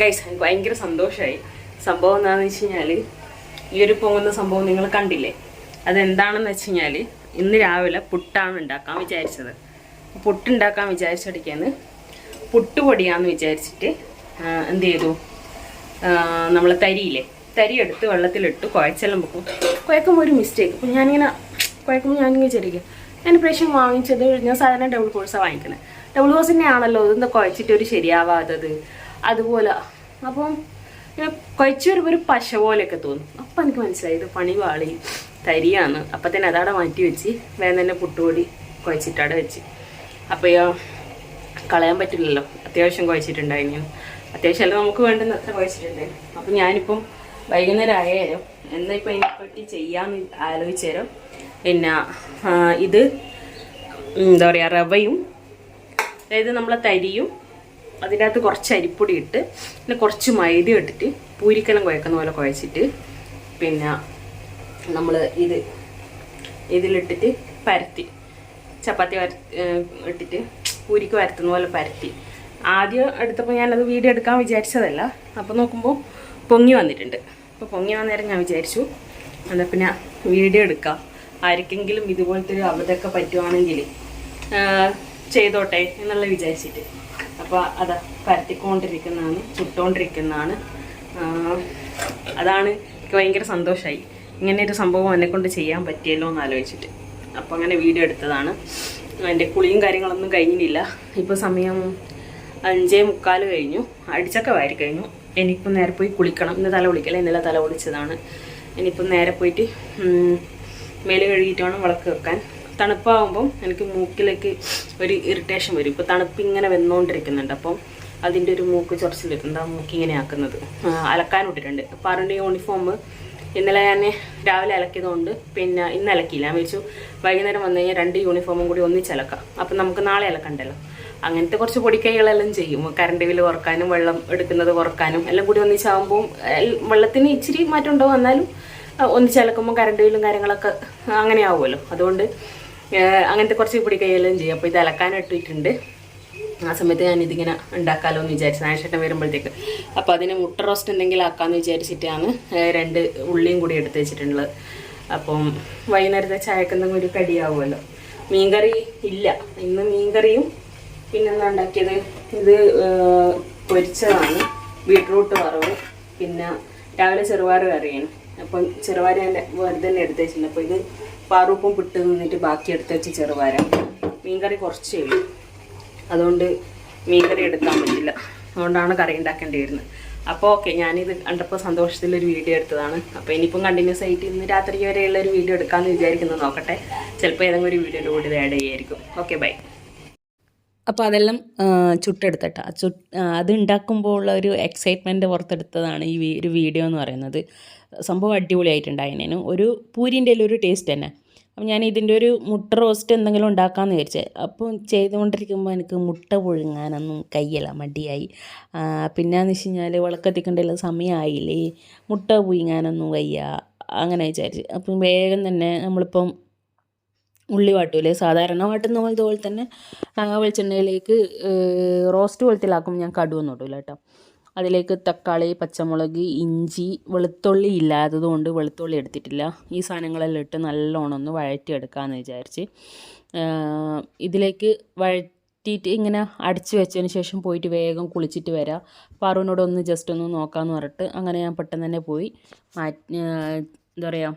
Guys എനിക്ക് ഭയങ്കര സന്തോഷമായി സംഭവം എന്താണെന്ന് വെച്ച് കഴിഞ്ഞാൽ ഈ ഒരു പോകുന്ന സംഭവം നിങ്ങൾ കണ്ടില്ലേ? അതെന്താണെന്ന് വെച്ച് കഴിഞ്ഞാൽ ഇന്ന് രാവിലെ പുട്ടാണ് ഉണ്ടാക്കാൻ വിചാരിച്ചത്. പുട്ടുണ്ടാക്കാൻ വിചാരിച്ചടിക്കാന്ന് പുട്ടുപൊടിയാന്ന് വിചാരിച്ചിട്ട് എന്ത് ചെയ്തു? നമ്മൾ തരിയില്ലേ? തരി എടുത്ത് വെള്ളത്തിലിട്ട് കുഴച്ചെല്ലാം വെക്കും. കുഴക്കുമ്പോൾ ഒരു മിസ്റ്റേക്ക് അപ്പോൾ ഞാനിങ്ങനെ കുഴക്കുമ്പോൾ ഞാനിങ്ങനെ ചെറിയ ഞാൻ പ്രാവശ്യം വാങ്ങിച്ചത് ഞാൻ സാധാരണ ഡബിൾ കോഴ്സാണ് വാങ്ങിക്കുന്നത് ഡബിൾ കോഴ്സ് തന്നെയാണല്ലോ ഇതെന്താ കുഴച്ചിട്ട് ഒരു ശരിയാവാത്തത്? അതുപോലെ. അപ്പം കുഴച്ച് വരുമ്പോൾ ഒരു പശ പോലെയൊക്കെ തോന്നും. അപ്പം എനിക്ക് മനസ്സിലായി ഇത് പണി വാളി തരിയാണ്. അപ്പം തന്നെ അതവിടെ മാറ്റി വെച്ച് വേഗം തന്നെ പുട്ടുപൊടി കുഴച്ചിട്ടവിടെ വെച്ച്. അപ്പോൾ കളയാൻ പറ്റില്ലല്ലോ. അത്യാവശ്യം കുഴച്ചിട്ടുണ്ടായിരുന്നു. അത്യാവശ്യം അല്ല നമുക്ക് വേണ്ടുന്ന അത്ര കുഴച്ചിട്ടുണ്ടായിരുന്നു. അപ്പം ഞാനിപ്പം വൈകുന്നേരം ആയാലും എന്നാൽ ഇപ്പം ഇതിനെപ്പറ്റി ചെയ്യാമെന്ന് ആലോചിച്ചേരം പിന്നെ ഇത് എന്താ പറയുക റവയും അതായത് നമ്മളെ തരിയും അതിന്റെ അകത്ത് കുറച്ച് അരിപ്പൊടി ഇട്ട് പിന്നെ കുറച്ച് മൈദ ഇട്ടിട്ട് പൂരിക്കലം കുഴക്കുന്ന പോലെ കുഴച്ചിട്ട് പിന്നെ നമ്മൾ ഇത് ഇതിലിട്ടിട്ട് പരത്തി ചപ്പാത്തി വര ഇട്ടിട്ട് പൂരിക്ക് വരത്തുന്ന പോലെ പരത്തി. ആദ്യം എടുത്തപ്പോൾ ഞാനത് വീഡിയോ എടുക്കാൻ വിചാരിച്ചതല്ല. അപ്പോൾ നോക്കുമ്പോൾ പൊങ്ങി വന്നിട്ടുണ്ട്. അപ്പോൾ പൊങ്ങി വന്ന നേരം ഞാൻ വിചാരിച്ചു എന്നാൽ പിന്നെ വീഡിയോ എടുക്കാം. ആർക്കെങ്കിലും ഇതുപോലത്തെ ഒരു അബദ്ധമൊക്കെ പറ്റുവാണെങ്കിൽ ചെയ്തോട്ടെ എന്നുള്ള വിചാരിച്ചിട്ട്. അപ്പോൾ അത് പരത്തിക്കൊണ്ടിരിക്കുന്നതാണ് ചുട്ടുകൊണ്ടിരിക്കുന്നതാണ് അതാണ് എനിക്ക് ഭയങ്കര സന്തോഷമായി ഇങ്ങനെ ഒരു സംഭവം എന്നെ കൊണ്ട് ചെയ്യാൻ പറ്റിയല്ലോ എന്ന് ആലോചിച്ചിട്ട് അപ്പോൾ അങ്ങനെ വീഡിയോ എടുത്തതാണ്. എന്റെ കുളിയും കാര്യങ്ങളൊന്നും കഴിഞ്ഞില്ല. ഇപ്പോൾ സമയം അഞ്ചേ മുക്കാൽ കഴിഞ്ഞു. അടിച്ചൊക്കെ വാരി കഴിഞ്ഞു. എനിക്കിപ്പോൾ നേരെ പോയി കുളിക്കണം. ഇന്ന് തല കുളിക്കല ഇന്നലെ തല കുളിച്ചതാണ്. ഇനിയിപ്പം നേരെ പോയിട്ട് മേൽ കഴുകിയിട്ട് വേണം വിളക്ക് വെക്കാൻ. തണുപ്പാകുമ്പം എനിക്ക് മൂക്കിലേക്ക് ഒരു ഇറിറ്റേഷൻ വരും. ഇപ്പോൾ തണുപ്പ് ഇങ്ങനെ വന്നുകൊണ്ടിരിക്കുന്നുണ്ട് അപ്പം അതിന്റെ ഒരു മൂക്ക് ചൊറച്ചിലിട്ടുണ്ട് ആ മൂക്ക് ഇങ്ങനെ ആക്കുന്നത്. വിട്ടിട്ടുണ്ട്. അപ്പോൾ അതിന്റെ യൂണിഫോം ഇന്നലെ ഞാൻ രാവിലെ അലക്കിയതുകൊണ്ട് പിന്നെ ഇന്ന് അലക്കിയില്ല. ഞാൻ വെച്ചു വൈകുന്നേരം വന്നു കഴിഞ്ഞാൽ രണ്ട് യൂണിഫോമും കൂടി ഒന്നിച്ച് അലക്കാം. അപ്പം നമുക്ക് നാളെ അലക്കണ്ടല്ലോ. അങ്ങനത്തെ കുറച്ച് പൊടിക്കൈകളെല്ലാം ചെയ്യും. കറണ്ട് ബില്ല് കുറക്കാനും വെള്ളം എടുക്കുന്നത് കുറക്കാനും എല്ലാം കൂടി ഒന്നിച്ചാകുമ്പോൾ വെള്ളത്തിന് ഇച്ചിരി മാറ്റം ഉണ്ടാവും എന്നാലും ഒന്നിച്ചലക്കുമ്പോൾ കറണ്ട് ബില്ലും കാര്യങ്ങളൊക്കെ അങ്ങനെ ആവുമല്ലോ അതുകൊണ്ട് അങ്ങനത്തെ കുറച്ച് പൊടിക്കൈയെല്ലാം ചെയ്യും. അപ്പോൾ ഇത് അലക്കാനിട്ടിട്ടുണ്ട് ആ സമയത്ത് ഞാൻ ഇതിങ്ങനെ ഉണ്ടാക്കാമല്ലോ എന്ന് വിചാരിച്ചു. നാശേട്ടൻ വരുമ്പോഴത്തേക്ക്. അപ്പോൾ അതിന് മുട്ട റോസ്റ്റ് എന്തെങ്കിലും ആക്കാമെന്ന് വിചാരിച്ചിട്ടാണ് രണ്ട് ഉള്ളിയും കൂടി എടുത്ത് വെച്ചിട്ടുള്ളത്. അപ്പം വൈകുന്നേരത്തെ ചായക്ക് എന്തെങ്കിലും ഒരു കടിയാവുമല്ലോ. മീൻകറി ഇല്ല. ഇന്ന് മീൻകറിയും പിന്നെന്താ ഉണ്ടാക്കിയത്? ഇത് പൊരിച്ചതാണ്. ബീട്രൂട്ട് വറവ്. പിന്നെ രാവിലെ ചെറുവാറ് കറിയാണ്. അപ്പം ചെറുവാറ് ഞാൻ വെറുതെ തന്നെ എടുത്ത് വെച്ചിട്ടുണ്ട്. അപ്പോൾ ഇത് പാറുപ്പും പിട്ട് നിന്നിട്ട് ബാക്കി എടുത്ത് വെച്ച് ചെറുപയർ. മീൻകറി കുറച്ചേ ഉള്ളൂ. അതുകൊണ്ട് മീൻകറി എടുക്കാൻ പറ്റില്ല. അതുകൊണ്ടാണ് കറി ഉണ്ടാക്കേണ്ടി വരുന്നത് അപ്പോൾ ഓക്കെ ഞാനിത് കണ്ടപ്പോൾ സന്തോഷത്തിലൊരു വീഡിയോ എടുത്തതാണ്. അപ്പോൾ ഇനിയിപ്പം കണ്ടിന്യൂസ് ആയിട്ട് ഇന്ന് രാത്രി വരെയുള്ള ഒരു വീഡിയോ എടുക്കാമെന്ന് വിചാരിക്കുന്നത് നോക്കട്ടെ. ചിലപ്പോൾ ഏതെങ്കിലും ഒരു വീഡിയോ കൂടി ആഡ് ചെയ്യായിരിക്കും. Okay bye. അപ്പോൾ അതെല്ലാം ആ, ചുട്ട് അത് ഉണ്ടാക്കുമ്പോൾ ഉള്ള ഒരു എക്സൈറ്റ്മെന്റ് പുറത്തെടുത്തതാണ് ഈ ഒരു വീഡിയോ എന്ന് പറയുന്നത്. സംഭവം അടിപൊളിയായിട്ടുണ്ടായിരുന്നു ഒരു പൂരിന്റെ ഒരു ടേസ്റ്റ് തന്നെ. അപ്പം ഞാൻ ഇതിന്റെ ഒരു മുട്ട റോസ്റ്റ് എന്തെങ്കിലും ഉണ്ടാക്കാമെന്ന് വിചാരിച്ചത് അപ്പം ചെയ്തുകൊണ്ടിരിക്കുമ്പോൾ എനിക്ക് മുട്ട പുഴുങ്ങാനൊന്നും കയ്യല്ല മടിയായി. പിന്നെയെന്ന് വെച്ച് കഴിഞ്ഞാൽ വിളക്കത്തിക്കേണ്ട സമയമായില്ലേ? മുട്ട പുഴുങ്ങാനൊന്നും വയ്യ അങ്ങനെ വിചാരിച്ച്. അപ്പം വേഗം തന്നെ നമ്മളിപ്പം ഉള്ളി വാട്ടൂലേ സാധാരണ വാട്ടുന്ന പോലത്തെ പോലെ തന്നെ വെളിച്ചെണ്ണയിലേക്ക് റോസ്റ്റ് പോലത്തിലാക്കും ഞാൻ കടുവൊന്നും കേട്ടോ. അതിലേക്ക് തക്കാളി പച്ചമുളക് ഇഞ്ചി വെളുത്തുള്ളി ഇല്ലാത്തതുകൊണ്ട് വെളുത്തുള്ളി എടുത്തിട്ടില്ല. ഈ സാധനങ്ങളെല്ലാം ഇട്ട് നല്ലോണം ഒന്ന് വഴറ്റിയെടുക്കാമെന്ന് വിചാരിച്ച്. ഇതിലേക്ക് വഴറ്റിയിട്ട് ഇങ്ങനെ അടിച്ചു വെച്ചതിന് ശേഷം പോയിട്ട് വേഗം കുളിച്ചിട്ട് വരാം. പാറുവിനോട് ഒന്ന് ജസ്റ്റ് ഒന്ന് നോക്കാമെന്ന് പറഞ്ഞിട്ട് അങ്ങനെ ഞാൻ പെട്ടെന്ന് തന്നെ പോയി. എന്താ പറയുക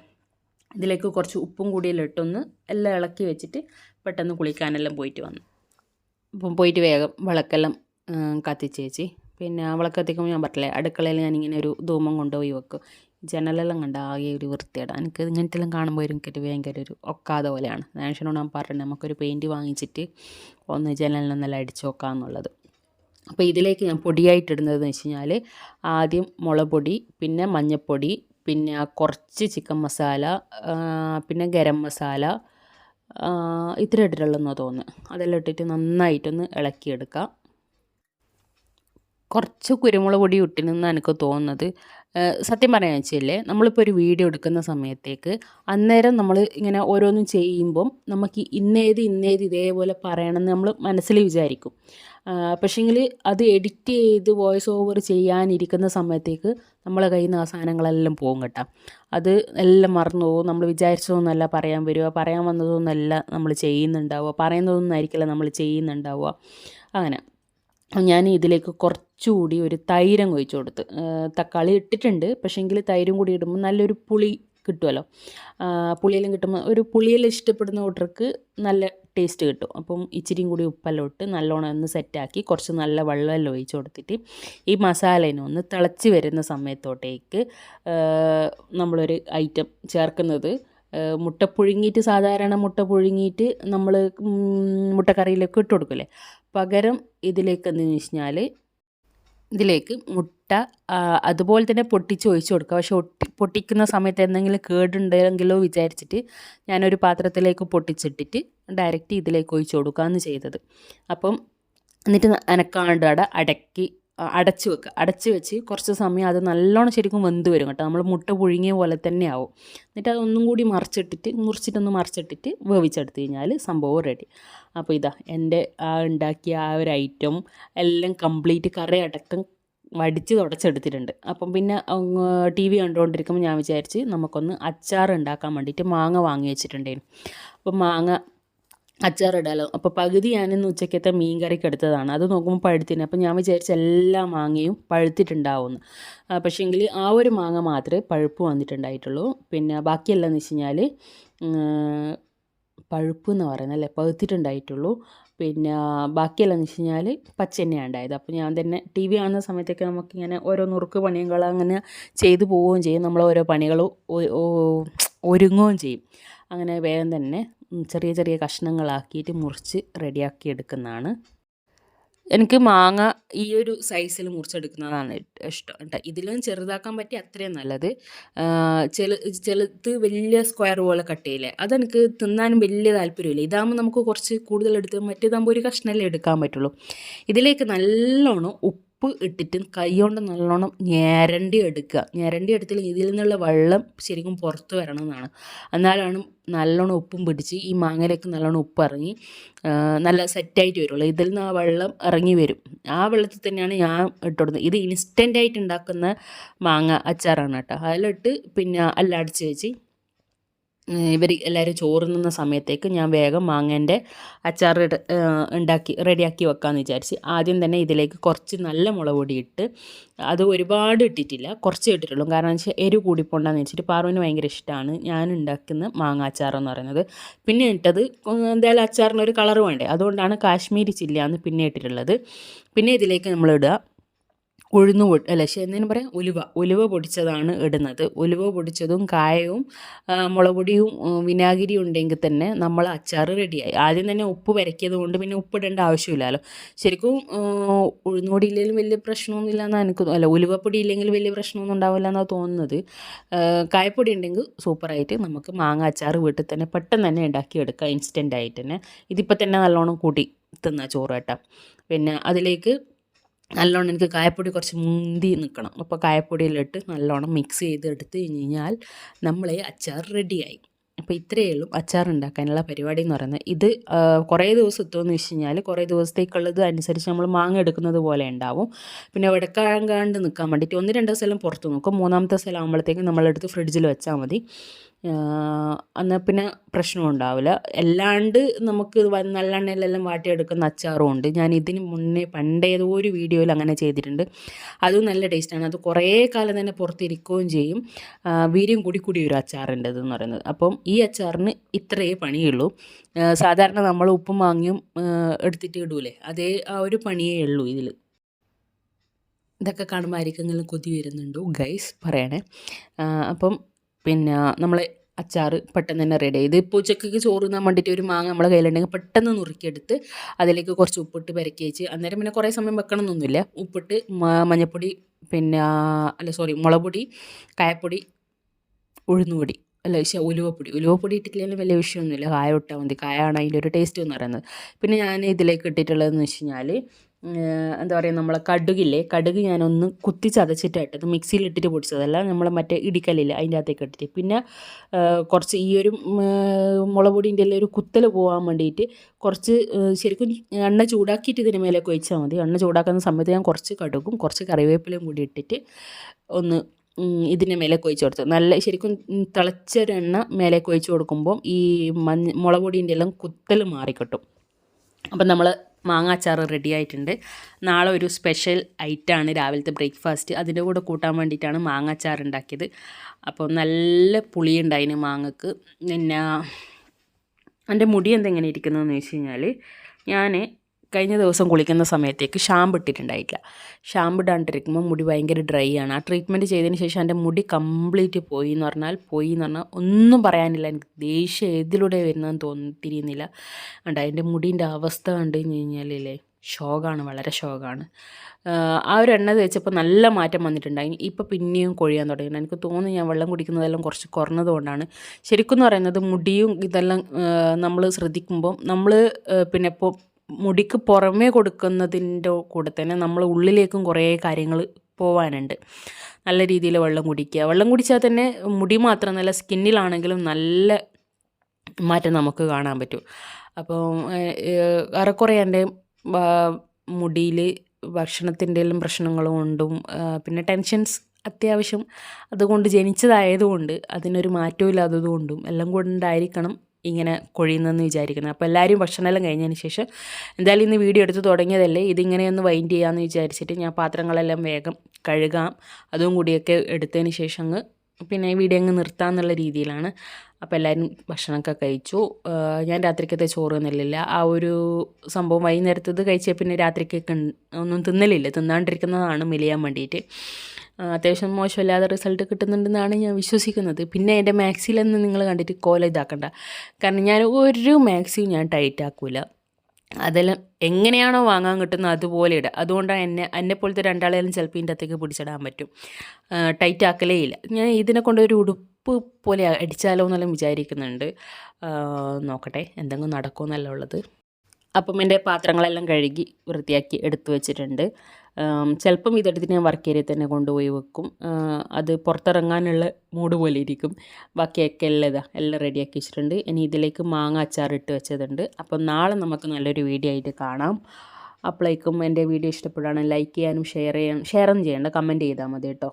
ഇതിലേക്ക് കുറച്ച് ഉപ്പും കൂടിയെല്ലാം ഇട്ടൊന്ന് എല്ലാം ഇളക്കി വെച്ചിട്ട് പെട്ടെന്ന് കുളിക്കാനെല്ലാം പോയിട്ട് വന്നു. അപ്പം പോയിട്ട് വേഗം വിളക്കെല്ലാം കത്തിച്ച് ചേച്ചി പിന്നെ വിളക്ക് കത്തിക്കുമ്പോൾ ഞാൻ പറഞ്ഞില്ലേ അടുക്കളയിൽ ഞാൻ ഇങ്ങനെ ഒരു ധൂമം കൊണ്ടുപോയി വെക്കും. ജനലെല്ലാം കണ്ട ആകെ ഒരു വൃത്തിയാണ് എനിക്ക് ഇങ്ങനത്തെ എല്ലാം കാണുമ്പോൾ എനിക്കൊരു ഭയങ്കര ഒരു ഒക്കാതെ പോലെയാണ്. നാഷനോട് ഞാൻ പറഞ്ഞത് നമുക്കൊരു പെയിന്റ് വാങ്ങിച്ചിട്ട് ഒന്ന് ജനലിനൊന്നെല്ലാം നോക്കാം എന്നുള്ളത്. അപ്പോൾ ഇതിലേക്ക് ഞാൻ പൊടിയായിട്ട് ഇടുന്നതെന്ന് വെച്ച് കഴിഞ്ഞാൽ ആദ്യം മുളപൊടി പൊടി പിന്നെ മഞ്ഞൾപ്പൊടി പിന്നെ കുറച്ച് ചിക്കൻ മസാല പിന്നെ ഗരം മസാല ഇത്ര ഇട്ടിട്ടുള്ളതെന്നോ തോന്നുന്നു അതെല്ലാം ഇട്ടിട്ട് നന്നായിട്ടൊന്ന് ഇളക്കിയെടുക്കാം. കുറച്ച് കുരുമുളക് പൊടി ഇട്ടിനെന്നാണ് എനിക്ക് തോന്നുന്നത്. സത്യം പറയാൻ വെച്ചില്ലേ നമ്മളിപ്പോൾ ഒരു വീഡിയോ എടുക്കുന്ന സമയത്തേക്ക് അന്നേരം നമ്മൾ ഇങ്ങനെ ഓരോന്നും ചെയ്യുമ്പം നമുക്ക് ഇന്നേത് ഇന്നേത് ഇതേപോലെ പറയണമെന്ന് നമ്മൾ മനസ്സിൽ വിചാരിക്കും. പക്ഷേങ്കിൽ അത് എഡിറ്റ് ചെയ്ത് വോയിസ് ഓവർ ചെയ്യാനിരിക്കുന്ന സമയത്തേക്ക് നമ്മളെ കയ്യിൽ നിന്ന് ആ സാധനങ്ങളെല്ലാം പോകും കേട്ടോ. അത് എല്ലാം മറന്നു പോകും. നമ്മൾ വിചാരിച്ചതൊന്നുമല്ല പറയാൻ വരിക. പറയാൻ വന്നതൊന്നുമല്ല നമ്മൾ ചെയ്യുന്നുണ്ടാവുക. പറയുന്നതൊന്നും ആയിരിക്കില്ല നമ്മൾ ചെയ്യുന്നുണ്ടാവുക. അങ്ങനെ. ഞാൻ ഇതിലേക്ക് കുറച്ചുകൂടി ഒരു തൈരം കൊഴിച്ചു കൊടുത്ത് തക്കാളി ഇട്ടിട്ടുണ്ട്. പക്ഷേങ്കിൽ തൈരും കൂടി ഇടുമ്പോൾ നല്ലൊരു പുളി കിട്ടുമല്ലോ. പുളിയെല്ലാം കിട്ടുമ്പോൾ ഒരു പുളിയെല്ലാം ഇഷ്ടപ്പെടുന്ന കൂട്ടർക്ക് നല്ല ടേസ്റ്റ് കിട്ടും. അപ്പം ഇച്ചിരിയും കൂടി ഉപ്പെല്ലാം ഇട്ട് നല്ലോണം ഒന്ന് സെറ്റാക്കി കുറച്ച് നല്ല വെള്ളമെല്ലാം ഒഴിച്ച് കൊടുത്തിട്ട് ഈ മസാലേനെ ഒന്ന് തിളച്ച് വരുന്ന സമയത്തോട്ടേക്ക് നമ്മളൊരു ഐറ്റം ചേർക്കുന്നത്. മുട്ട പുഴുങ്ങിയിട്ട് സാധാരണ മുട്ട പുഴുങ്ങിയിട്ട് നമ്മൾ മുട്ടക്കറിയിലേക്ക് ഇട്ട് കൊടുക്കില്ലേ? പകരം ഇതിലേക്ക് എന്ന് വെച്ചാൽ ഇതിലേക്ക് മുട്ട അതുപോലെ തന്നെ പൊട്ടിച്ച് ഒഴിച്ച് കൊടുക്കുക. പക്ഷെ ഒട്ടി പൊട്ടിക്കുന്ന സമയത്ത് എന്തെങ്കിലും കേടുണ്ടെങ്കിലോ വിചാരിച്ചിട്ട് ഞാനൊരു പാത്രത്തിലേക്ക് പൊട്ടിച്ചിട്ടിട്ട് ഡയറക്റ്റ് ഇതിലേക്ക് ഒഴിച്ച് കൊടുക്കുകയാണ് ചെയ്തത്. അപ്പം എന്നിട്ട് അനക്കാണ്ട് അവിടെ അടക്കി അടച്ച് വെക്കുക അടച്ചു വെച്ച് കുറച്ച് സമയം അത് നല്ലോണം ശരിക്കും വെന്ത് വരും കേട്ടോ. നമ്മൾ മുട്ട പുഴുങ്ങിയ പോലെ തന്നെ ആവും. എന്നിട്ട് അതൊന്നും കൂടി മറിച്ചിട്ടിട്ട് മുറിച്ചിട്ടൊന്ന് മറിച്ചിട്ടിട്ട് വേവിച്ചെടുത്ത് കഴിഞ്ഞാൽ സംഭവം റെഡി അപ്പോൾ ഇതാ എന്റെ ആ ഉണ്ടാക്കിയ ആ ഒരു ഐറ്റം എല്ലാം കംപ്ലീറ്റ് കറി അടക്കം വടിച്ച് തുടച്ചെടുത്തിട്ടുണ്ട്. അപ്പം പിന്നെ ടി വി കണ്ടുകൊണ്ടിരിക്കുമ്പോൾ ഞാൻ വിചാരിച്ച് നമുക്കൊന്ന് അച്ചാർ ഉണ്ടാക്കാൻ വേണ്ടിയിട്ട് മാങ്ങ വാങ്ങി വെച്ചിട്ടുണ്ടായിരുന്നു. അപ്പോൾ മാങ്ങ അച്ചാറിടാലോ അപ്പോൾ പകുതി ഞാനിന്ന് ഉച്ചക്കത്തെ മീൻ കറിക്ക് എടുത്തതാണ് അത് നോക്കുമ്പോൾ പഴുത്തിന്. അപ്പോൾ ഞാൻ വിചാരിച്ച എല്ലാ മാങ്ങയും പഴുത്തിട്ടുണ്ടാവുമെന്ന് പക്ഷേങ്കിൽ ആ ഒരു മാങ്ങ മാത്രമേ പഴുപ്പ് വന്നിട്ടുണ്ടായിട്ടുള്ളൂ. പിന്നെ ബാക്കിയെല്ലാം എന്ന് വെച്ച് കഴിഞ്ഞാൽ പഴുപ്പ് എന്ന് പറയുന്നത് അല്ലേ? പഴുത്തിട്ടുണ്ടായിട്ടുള്ളൂ. പിന്നെ ബാക്കിയെല്ലാം എന്ന് വെച്ച് കഴിഞ്ഞാൽ പച്ച തന്നെയാണ് ഉണ്ടായത്. അപ്പോൾ ഞാൻ തന്നെ ടി വി കാണുന്ന സമയത്തൊക്കെ നമുക്കിങ്ങനെ ഓരോ നുറുക്ക് പണികൾ അങ്ങനെ ചെയ്തു പോവുകയും ചെയ്യും. നമ്മൾ ഓരോ പണികൾ ഒരുങ്ങുകയും ചെയ്യും. അങ്ങനെ വേഗം തന്നെ ചെറിയ ചെറിയ കഷ്ണങ്ങളാക്കിയിട്ട് മുറിച്ച് റെഡിയാക്കി എടുക്കുന്നതാണ്. എനിക്ക് മാങ്ങ ഈ ഒരു സൈസിൽ മുറിച്ചെടുക്കുന്നതാണ് ഇഷ്ടം കേട്ടോ. ഇതിലും ചെറുതാക്കാൻ പറ്റി അത്രയും നല്ലത്. ചില ചിലത് വലിയ സ്ക്വയർ പോലെ കട്ട് ചെയ്യില്ലേ? അതെനിക്ക് തിന്നാനും വലിയ താല്പര്യമില്ല. ഇതാകുമ്പോൾ നമുക്ക് കുറച്ച് കൂടുതൽ എടുത്ത് മറ്റേതാകുമ്പോൾ ഒരു കഷ്ണമല്ലേ എടുക്കാൻ പറ്റുള്ളൂ. ഇതിലേക്ക് നല്ലോണം ഉപ്പ് ഇട്ടിട്ട് കൈ കൊണ്ട് നല്ലോണം ഞരണ്ടി എടുക്കുക. ഞരണ്ടി എടുത്തില്ലെങ്കിൽ ഇതിൽ നിന്നുള്ള വെള്ളം ശരിക്കും പുറത്ത് വരണം എന്നാണ്. എന്നാലാണ് നല്ലോണം ഉപ്പും പിടിച്ച് ഈ മാങ്ങയിലേക്ക് നല്ലോണം ഉപ്പ് ഇറങ്ങി നല്ല സെറ്റായിട്ട് വരുള്ളൂ. ഇതിൽ നിന്ന് ആ വെള്ളം ഇറങ്ങി വരും. ആ വെള്ളത്തിൽ തന്നെയാണ് ഞാൻ ഇട്ട് കൊടുത്തത് ഇത് ഇൻസ്റ്റന്റായിട്ട് ഉണ്ടാക്കുന്ന മാങ്ങ അച്ചാറാണ് കേട്ടോ. അതിലിട്ട് പിന്നെ എല്ലാം അടിച്ച് വെച്ച് ഇവർ എല്ലാവരും ചോറ് നിന്ന സമയത്തേക്ക് ഞാൻ വേഗം മാങ്ങേന്റെ അച്ചാർ ഉണ്ടാക്കി റെഡിയാക്കി വെക്കാമെന്ന് വിചാരിച്ച് ആദ്യം തന്നെ ഇതിലേക്ക് കുറച്ച് നല്ല മുളക് പൊടി ഇട്ട് അത് ഒരുപാട് ഇട്ടിട്ടില്ല കുറച്ച് ഇട്ടിട്ടുള്ളൂ. കാരണം വെച്ചാൽ എരിവ് കൂടിപ്പോണ്ടെന്ന് വെച്ചിട്ട് പാറുവിന് ഭയങ്കര ഇഷ്ടമാണ് ഞാൻ ഉണ്ടാക്കുന്ന മാങ്ങ അച്ചാർ എന്ന് പറയുന്നത്. പിന്നെ ഇട്ടത് എന്തായാലും അച്ചാറിനൊരു കളർ വേണ്ടേ? അതുകൊണ്ടാണ് കാശ്മീരി ചില്ലിയാന്ന് പിന്നെ ഇട്ടിട്ടുള്ളത്. പിന്നെ ഇതിലേക്ക് നമ്മൾ ഇടുക. ഉഴുന്ന് പൊടി അല്ല എന്തിനു പറയാം ഉലുവ. ഉലുവ പൊടിച്ചതാണ് ഇടുന്നത്. ഉലുവ പൊടിച്ചതും കായവും മുളക് പൊടിയും ഉം, വിനാഗിരിയും ഉണ്ടെങ്കിൽ തന്നെ നമ്മൾ അച്ചാർ റെഡിയായി. ആദ്യം തന്നെ ഉപ്പ് വരയ്ക്കിയത് കൊണ്ട് പിന്നെ ഉപ്പിടേണ്ട ആവശ്യമില്ലല്ലോ. ശരിക്കും ഉഴുന്നുപൊടി ഇല്ലെങ്കിലും വലിയ പ്രശ്നമൊന്നുമില്ല എന്നാണ് എനിക്ക് അല്ല ഉലുവപ്പൊടി ഇല്ലെങ്കിൽ വലിയ പ്രശ്നമൊന്നും ഉണ്ടാവില്ല എന്നാണ് തോന്നുന്നത്. കായപ്പൊടി ഉണ്ടെങ്കിൽ സൂപ്പറായിട്ട് നമുക്ക് മാങ്ങ അച്ചാർ വീട്ടിൽ തന്നെ പെട്ടെന്ന് തന്നെ ഉണ്ടാക്കിയെടുക്കാം ഇൻസ്റ്റന്റ് ആയിട്ട് തന്നെ. ഇതിപ്പോൾ തന്നെ നല്ലോണം കൂട്ടി തിന്ന ചോറ് കേട്ടോ. പിന്നെ അതിലേക്ക് നല്ലോണം എനിക്ക് കായപ്പൊടി കുറച്ച് മുന്തി നിൽക്കണം അപ്പോൾ കായപ്പൊടിയിലിട്ട് നല്ലോണം മിക്സ് ചെയ്ത് എടുത്തു കഴിഞ്ഞ് കഴിഞ്ഞാൽ നമ്മളെ അച്ചാർ റെഡിയായി അപ്പോൾ ഇത്രയേ ഉള്ളൂ അച്ചാർ ഉണ്ടാക്കാനുള്ള പരിപാടി എന്ന് പറയുന്നത്. ഇത് കുറേ ദിവസം എത്തുമെന്ന് വെച്ച് കഴിഞ്ഞാൽ കുറേ ദിവസത്തേക്കുള്ളത് അനുസരിച്ച് നമ്മൾ മാങ്ങ എടുക്കുന്നത് പോലെ ഉണ്ടാവും. പിന്നെ വെടക്കാണ്ട് നിൽക്കാൻ വേണ്ടിയിട്ട് ഒന്ന് രണ്ട് സ്ഥലം പുറത്ത് നോക്കും. മൂന്നാമത്തെ സ്ഥലം ആകുമ്പോഴത്തേക്കും നമ്മളെടുത്ത് ഫ്രിഡ്ജിൽ വെച്ചാൽ മതി. എന്നാൽ പിന്നെ പ്രശ്നം ഉണ്ടാവില്ല. അല്ലാണ്ട് നമുക്ക് നല്ലെണ്ണയിലെല്ലാം വാട്ടിയെടുക്കുന്ന അച്ചാറും ഉണ്ട്. ഞാൻ ഇതിന് മുന്നേ പണ്ട് ഏതോ ഒരു വീഡിയോയിൽ അങ്ങനെ ചെയ്തിട്ടുണ്ട്. അതും നല്ല ടേസ്റ്റാണ് അത് കുറേ കാലം തന്നെ പുറത്തിരിക്കുകയും ചെയ്യും. വീര്യം കൂടി കൂടി ഒരു അച്ചാറുണ്ട് എന്ന് പറയുന്നത്. അപ്പം ഈ അച്ചാറിന് ഇത്രയേ പണിയുള്ളൂ. സാധാരണ നമ്മൾ ഉപ്പും വാങ്ങിയും എടുത്തിട്ട് ഇടൂലേ? അതേ ആ ഒരു പണിയേ ഉള്ളൂ ഇതിൽ. ഇതൊക്കെ കാണുമ്പോൾ ആയിരിക്കെങ്കിലും കൊതി വരുന്നുണ്ടോ ഗൈസ് പറയണേ. അപ്പം പിന്നെ നമ്മൾ അച്ചാർ പെട്ടെന്ന് തന്നെ റെഡി ഇത് ഇപ്പോൾ ഉച്ചയ്ക്ക് ചോറ് തിന്നാൻ വേണ്ടിയിട്ട് ഒരു മാങ്ങ നമ്മളെ കയ്യിലുണ്ടെങ്കിൽ പെട്ടെന്ന് നുറുക്കിയെടുത്ത് അതിലേക്ക് കുറച്ച് ഉപ്പിട്ട് പെരക്കി വെച്ച് അന്നേരം പിന്നെ കുറേ സമയം വെക്കണമെന്നൊന്നുമില്ല ഉപ്പിട്ട് മഞ്ഞൾപ്പൊടി പിന്നെ അല്ല സോറി മുളക് പൊടി കായപ്പൊടി ഉഴുന്നുപൊടി അല്ല പക്ഷേ ഉലുവപ്പൊടി. ഉലുവപ്പൊടി ഇട്ടിട്ടില്ലെങ്കിലും വലിയ വിഷയമൊന്നുമില്ല. കായ ഇട്ടാൽ മതി. കായാണ് അതിന്റെ ഒരു ടേസ്റ്റ് എന്ന് പറയുന്നത്. പിന്നെ ഞാൻ ഇതിലേക്ക് ഇട്ടിട്ടുള്ളതെന്ന് വെച്ച് കഴിഞ്ഞാൽ എന്താ പറയുക നമ്മളെ കടുകില്ലേ? കടുക് ഞാനൊന്ന് കുത്തി ചതച്ചിട്ടായിട്ട് അത് മിക്സിയിൽ ഇട്ടിട്ട് പൊടിച്ചതല്ല നമ്മൾ മറ്റേ ഇടിക്കല്ലില്ല അതിന്റെ അകത്തേക്ക് ഇട്ടിട്ട്. പിന്നെ കുറച്ച് ഈ ഒരു മുളപൊടിന്റെ എല്ലാം ഒരു കുത്തൽ പോകാൻ വേണ്ടിയിട്ട് കുറച്ച് ശരിക്കും എണ്ണ ചൂടാക്കിയിട്ട് ഇതിന് മേലേക്ക് ഒഴിച്ചാൽ മതി. എണ്ണ ചൂടാക്കുന്ന സമയത്ത് ഞാൻ കുറച്ച് കടുകും കുറച്ച് കറിവേപ്പിലയും കൂടി ഇട്ടിട്ട് ഒന്ന് ഇതിന്റെ മേലെ കൊഴിച്ച് കൊടുത്തു. നല്ല ശരിക്കും തിളച്ചൊരെണ്ണ മേലെ ഒഴിച്ച് കൊടുക്കുമ്പോൾ ഈ മഞ്ഞ മുളക് പൊടിന്റെ എല്ലാം കുത്തൽ മാറിക്കിട്ടും. അപ്പം നമ്മൾ മാങ്ങാച്ചാർ റെഡി ആയിട്ടുണ്ട്. നാളെ ഒരു സ്പെഷ്യൽ ഐറ്റാണ് രാവിലത്തെ ബ്രേക്ക്ഫാസ്റ്റ് അതിന്റെ കൂടെ കൂട്ടാൻ വേണ്ടിയിട്ടാണ് മാങ്ങാച്ചാർ ഉണ്ടാക്കിയത്. അപ്പോൾ നല്ല പുളിയുണ്ടായിന് മാങ്ങക്ക്. പിന്നെ എന്റെ മുടി എന്തെങ്ങനെ ഇരിക്കുന്നതെന്ന് വെച്ച് കഴിഞ്ഞാൽ ഞാൻ കഴിഞ്ഞ ദിവസം കുളിക്കുന്ന സമയത്തേക്ക് ഷാമ്പ് ഇട്ടിട്ടുണ്ടായിട്ടില്ല. ഷാമ്പ് ഇടാണ്ടിരിക്കുമ്പോൾ മുടി ഭയങ്കര ഡ്രൈ ആണ്. ആ ട്രീറ്റ്മെന്റ് ചെയ്തതിന് ശേഷം എന്റെ മുടി കംപ്ലീറ്റ് പോയി എന്ന് പറഞ്ഞാൽ പോയി എന്ന് പറഞ്ഞാൽ ഒന്നും പറയാനില്ല. എനിക്ക് ദേഷ്യം ഏതിലൂടെ വരുന്നതെന്ന് തോന്നി തിരിയുന്നില്ല ഉണ്ട് എന്റെ മുടീന്റെ അവസ്ഥ കണ്ടു കഴിഞ്ഞ് കഴിഞ്ഞാലേ ഷോക്കാണ് വളരെ ഷോക്കാണ് ആ ഒരു എണ്ണ തേച്ചപ്പോൾ നല്ല മാറ്റം വന്നിട്ടുണ്ടായി ഇപ്പോൾ പിന്നെയും കൊഴിയാൻ തുടങ്ങി. എനിക്ക് തോന്നുന്നു ഞാൻ വെള്ളം കുടിക്കുന്നതെല്ലാം കുറച്ച് കുറഞ്ഞതുകൊണ്ടാണ് ശരിക്കും എന്ന് പറയുന്നത് മുടിയും ഇതെല്ലാം നമ്മൾ ശ്രദ്ധിക്കുമ്പോൾ നമ്മൾ പിന്നെ ഇപ്പോൾ മുടിക്ക് പുറമേ കൊടുക്കുന്നതിന്റെ കൂടെ തന്നെ നമ്മൾ ഉള്ളിലേക്കും കുറേ കാര്യങ്ങൾ പോവാനുണ്ട്. നല്ല രീതിയിൽ വെള്ളം കുടിക്കുക. വെള്ളം കുടിച്ചാൽ തന്നെ മുടി മാത്രമല്ല സ്കിന്നിലാണെങ്കിലും നല്ല മാറ്റം നമുക്ക് കാണാൻ പറ്റും. അപ്പോൾ ഏറെക്കുറെ എന്റെ മുടിയിൽ ഭക്ഷണത്തിന്റെ എല്ലാം പ്രശ്നങ്ങളും കൊണ്ടും പിന്നെ ടെൻഷൻസ് അത്യാവശ്യം അതുകൊണ്ട് ജനിച്ചതായതുകൊണ്ട് അതിനൊരു മാറ്റവും ഇല്ലാത്തതുകൊണ്ടും എല്ലാം കൊണ്ടായിരിക്കണം ഇങ്ങനെ കൊഴിയുന്നതെന്ന് വിചാരിക്കുന്നത്. അപ്പോൾ എല്ലാവരും ഭക്ഷണമെല്ലാം കഴിഞ്ഞതിന് ശേഷം എന്തായാലും ഇന്ന് വീഡിയോ എടുത്ത് തുടങ്ങിയതല്ലേ? ഇതിങ്ങനെ ഒന്ന് വൈൻഡ് ചെയ്യാമെന്ന് വിചാരിച്ചിട്ട് ഞാൻ പാത്രങ്ങളെല്ലാം വേഗം കഴുകാം. അതും കൂടിയൊക്കെ എടുത്തതിന് ശേഷം അങ്ങ് പിന്നെ വീഡിയോ അങ്ങ് നിർത്താമെന്നുള്ള രീതിയിലാണ്. അപ്പോൾ എല്ലാവരും ഭക്ഷണമൊക്കെ കഴിച്ചു. ഞാൻ രാത്രിക്കത്തെ ചോറ് തിന്നലില്ല. ആ ഒരു സംഭവം വൈകുന്നേരത്തത് കഴിച്ചാൽ പിന്നെ രാത്രിക്കൊക്കെ ഒന്നും തിന്നലില്ല. തിന്നാണ്ടിരിക്കുന്നതാണ് മെലിയാൻ വേണ്ടിയിട്ട് അത്യാവശ്യം മോശമില്ലാതെ റിസൾട്ട് കിട്ടുന്നുണ്ടെന്നാണ് ഞാൻ വിശ്വസിക്കുന്നത്. പിന്നെ എന്റെ മാക്സിയിലൊന്നും നിങ്ങൾ കണ്ടിട്ട് കോല ഇതാക്കണ്ട. കാരണം ഞാൻ ഒരു മാക്സിയും ഞാൻ ടൈറ്റ് ആക്കൂല അതെല്ലാം എങ്ങനെയാണോ വാങ്ങാൻ കിട്ടുന്നത് അതുപോലെ ഇടുക. അതുകൊണ്ടാണ് എന്നെ എന്നെ പോലത്തെ രണ്ടാളേലും ചിലപ്പോൾ ഇതിന്റെ അകത്തേക്ക് പിടിച്ചിടാൻ പറ്റും. ടൈറ്റ് ആക്കലേ ഇല്ല. ഞാൻ ഇതിനെ കൊണ്ട് ഒരു ഉടുപ്പ് പോലെ അടിച്ചാലോ എന്നെല്ലാം വിചാരിക്കുന്നുണ്ട്. നോക്കട്ടെ എന്തെങ്കിലും നടക്കുമെന്നല്ല ഉള്ളത്. അപ്പം എന്റെ പാത്രങ്ങളെല്ലാം കഴുകി വൃത്തിയാക്കി എടുത്തു വെച്ചിട്ടുണ്ട്. ചിലപ്പം ഇതെടുത്തിട്ട് ഞാൻ വർക്ക് ഏരിയയിൽ തന്നെ കൊണ്ടുപോയി വെക്കും. അത് പുറത്തിറങ്ങാനുള്ള മൂഡ് പോലെ ഇരിക്കും. ബാക്കിയൊക്കെ എല്ലാം എല്ലാം റെഡിയാക്കി വെച്ചിട്ടുണ്ട്. ഇനി ഇതിലേക്ക് മാങ്ങ അച്ചാർ ഇട്ട് വെച്ചതുണ്ട്. അപ്പം നാളെ നമുക്ക് നല്ലൊരു വീഡിയോ ആയിട്ട് കാണാം. അപ്പോഴേക്കും എന്റെ വീഡിയോ ഇഷ്ടപ്പെടുകയാണെങ്കിൽ ലൈക്ക് ചെയ്യാനും ഷെയർ ചെയ്യാനും ഷെയറും ചെയ്യേണ്ട കമന്റ് ചെയ്താൽ മതി കേട്ടോ.